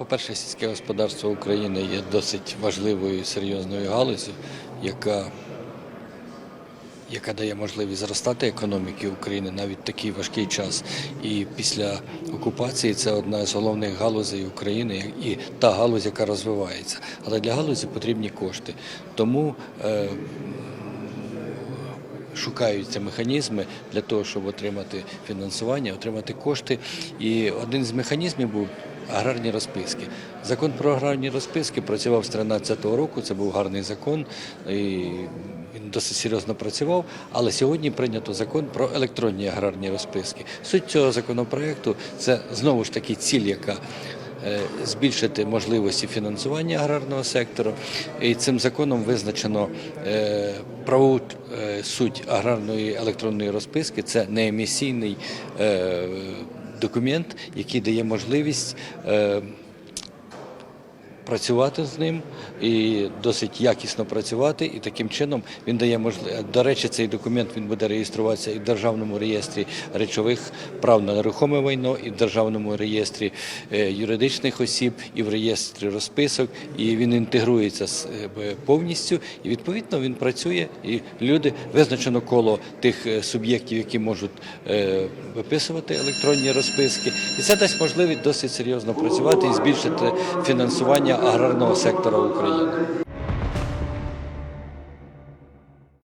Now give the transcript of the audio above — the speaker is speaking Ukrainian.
По-перше, сільське господарство України є досить важливою і серйозною галузю, яка, яка дає можливість зростати економіки України навіть в такий важкий час. І після окупації це одна з головних галузей України і та галузь, яка розвивається. Але для галузі потрібні кошти. Тому е, шукаються механізми для того, щоб отримати фінансування, отримати кошти. І один з механізмів був аграрні розписки. Закон про аграрні розписки працював з 2013 року. Це був гарний закон. І він досить серйозно працював, але сьогодні прийнято закон про електронні аграрні розписки. Суть цього законопроекту це знову ж таки ціль, яка е, збільшити можливості фінансування аграрного сектору. І цим законом визначено е, правову суть аграрної електронної розписки. Це неемісійний е, документ, який дає можливість. Працювати з ним і досить якісно працювати, і таким чином він дає можливість. До речі, цей документ він буде реєструватися і в державному реєстрі речових прав на нерухоме майно, і в державному реєстрі е, юридичних осіб, і в реєстрі розписок. І він інтегрується е, повністю. І відповідно він працює. І люди визначено коло тих е, суб'єктів, які можуть виписувати електронні розписки, і це дасть можливість досить серйозно працювати і збільшити фінансування аграрного сектора України.